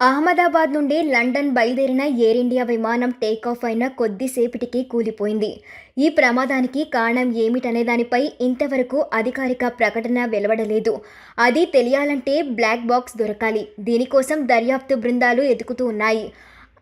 అహ్మదాబాద్ నుండి లండన్ బయలుదేరిన air India విమానం టేకాఫ్ అయిన కొద్దిసేపటికి కూలిపోయింది. ఈ ప్రమాదానికి కారణం ఏమిటనే దానిపై ఇంతవరకు అధికారిక ప్రకటన వెలువడలేదు. అది తెలియాలంటే బ్లాక్ బాక్స్ దొరకాలి. దీనికోసం దర్యాప్తు బృందాలు ఎదుకుతూ ఉన్నాయి.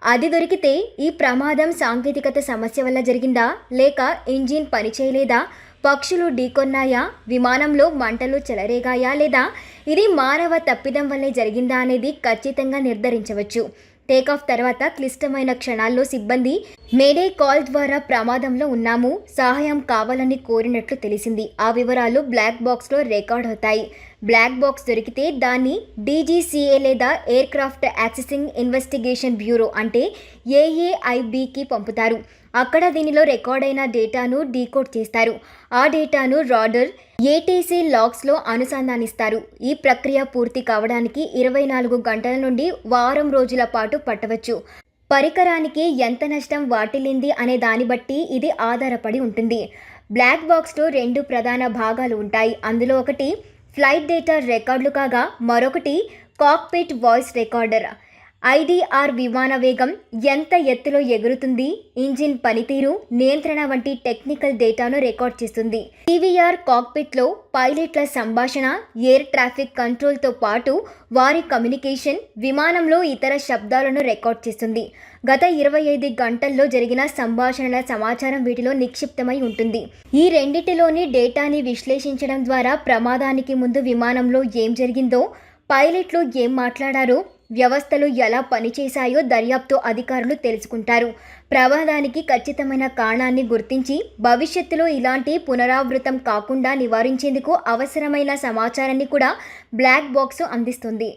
అది దొరికితే ఈ ప్రమాదం సాంకేతికత సమస్య వల్ల జరిగిందా? లేక ఇంజిన్ పనిచేయలేదా? పక్షులు ఢీకొన్నాయా? విమానంలో మంటలు చెలరేగాయా లేదా? ఇది మానవ తప్పిదం వల్లే జరిగిందా అనేది ఖచ్చితంగా నిర్ధారించవచ్చు. టేకాఫ్ తర్వాత క్లిష్టమైన క్షణాల్లో సిబ్బంది మేడే కాల్ ద్వారా ప్రమాదంలో ఉన్నాము. సహాయం కావాలని కోరినట్లు తెలిసింది. ఆ వివరాలు బ్లాక్ బాక్స్లో రికార్డ్ అవుతాయి. బ్లాక్ బాక్స్ దొరికితే దాన్ని డీజీసీఏ లేదా aircraft accessing investigation bureau అంటే ఏఏఐబికి పంపుతారు. అక్కడ దీనిలో రికార్డ్ అయిన డేటాను డీకోడ్ చేస్తారు. ఆ డేటాను రాడర్ ఏటీసీ లాగ్స్లో అనుసంధానిస్తారు. ఈ ప్రక్రియ పూర్తి కావడానికి ఇరవై నాలుగు గంటల నుండి వారం రోజుల పాటు పట్టవచ్చు. పరికరానికి ఎంత నష్టం వాటిల్లింది అనే దాన్ని బట్టి ఇది ఆధారపడి ఉంటుంది. బ్లాక్ బాక్స్లో రెండు ప్రధాన భాగాలు ఉంటాయి. అందులో ఒకటి ఫ్లైట్ డేటా రికార్డులు కాగా మరొకటి కాక్పిట్ వాయిస్ రికార్డర్. ఐడిఆర్ విమాన వేగం ఎంత ఎత్తులో ఎగురుతుంది? ఇంజిన్ పనితీరు నియంత్రణ వంటి టెక్నికల్ డేటాను రికార్డ్ చేస్తుంది. టీవీఆర్ కాక్పిట్లో పైలట్ల సంభాషణ ఎయిర్ ట్రాఫిక్ కంట్రోల్తో పాటు వారి కమ్యూనికేషన్ విమానంలో ఇతర శబ్దాలను రికార్డ్ చేస్తుంది. గత ఇరవై ఐదు గంటల్లో జరిగిన సంభాషణల సమాచారం వీటిలో నిక్షిప్తమై ఉంటుంది. ఈ రెండిటిలోని డేటాని విశ్లేషించడం ద్వారా ప్రమాదానికి ముందు విమానంలో ఏం జరిగిందో పైలట్లు ఏం మాట్లాడారో వ్యవస్థలు ఎలా పనిచేశాయో దర్యాప్తు అధికారులు తెలుసుకుంటారు. ప్రమాదానికి ఖచ్చితమైన కారణాన్ని గుర్తించి భవిష్యత్తులో ఇలాంటి పునరావృతం కాకుండా నివారించేందుకు అవసరమైన సమాచారాన్ని కూడా బ్లాక్ బాక్స్ అందిస్తుంది.